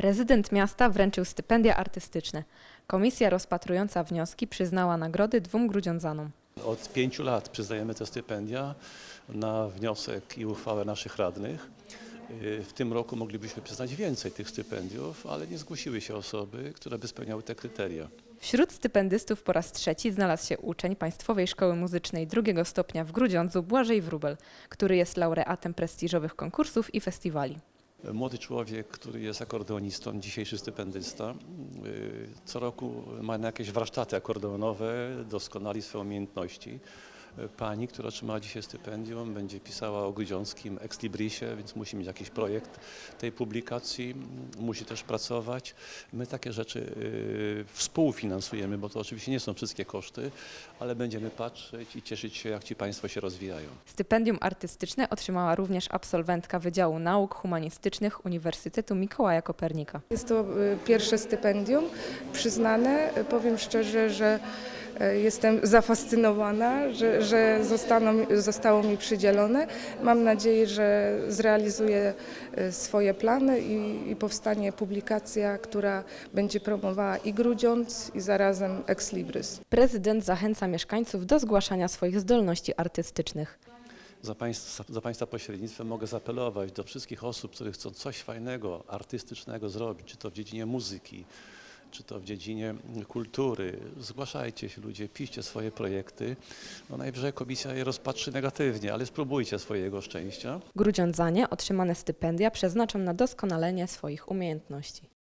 Prezydent miasta wręczył stypendia artystyczne. Komisja rozpatrująca wnioski przyznała nagrody dwóm grudziądzanom. Od pięciu lat przyznajemy te stypendia na wniosek i uchwałę naszych radnych. Yy, W tym roku moglibyśmy przyznać więcej tych stypendiów, ale nie zgłosiły się osoby, które by spełniały te kryteria. Wśród stypendystów po raz trzeci znalazł się uczeń Państwowej Szkoły Muzycznej drugiego stopnia w Grudziądzu Błażej Wróbel, który jest laureatem prestiżowych konkursów i festiwali. Młody człowiek, który jest akordeonistą, dzisiejszy stypendysta, yy, co roku ma na jakieś warsztaty akordeonowe, doskonali swoje umiejętności. Pani, która otrzymała dzisiaj stypendium, będzie pisała o grudziąckim Ex Librisie, więc musi mieć jakiś projekt tej publikacji, musi też pracować. My takie rzeczy yy, współfinansujemy, bo to oczywiście nie są wszystkie koszty, ale będziemy patrzeć i cieszyć się, jak ci Państwo się rozwijają. Stypendium artystyczne otrzymała również absolwentka Wydziału Nauk Humanistycznych Uniwersytetu Mikołaja Kopernika. Jest to y, pierwsze stypendium przyznane. Y, Powiem szczerze, że y, jestem zafascynowana, że, że zostaną, zostało mi przydzielone. Mam nadzieję, że zrealizuję y, swoje plany i, i powstanie publikacja, która będzie promowała i Grudziądz, i zarazem Ex Libris. Prezydent zachęca mieszkańców do zgłaszania swoich zdolności artystycznych. Za państwa, za państwa pośrednictwem mogę zaapelować do wszystkich osób, które chcą coś fajnego, artystycznego zrobić, czy to w dziedzinie muzyki, czy to w dziedzinie kultury. Zgłaszajcie się ludzie, piszcie swoje projekty. No najwyżej komisja je rozpatrzy negatywnie, ale spróbujcie swojego szczęścia. Grudziądzanie otrzymane stypendia przeznaczą na doskonalenie swoich umiejętności.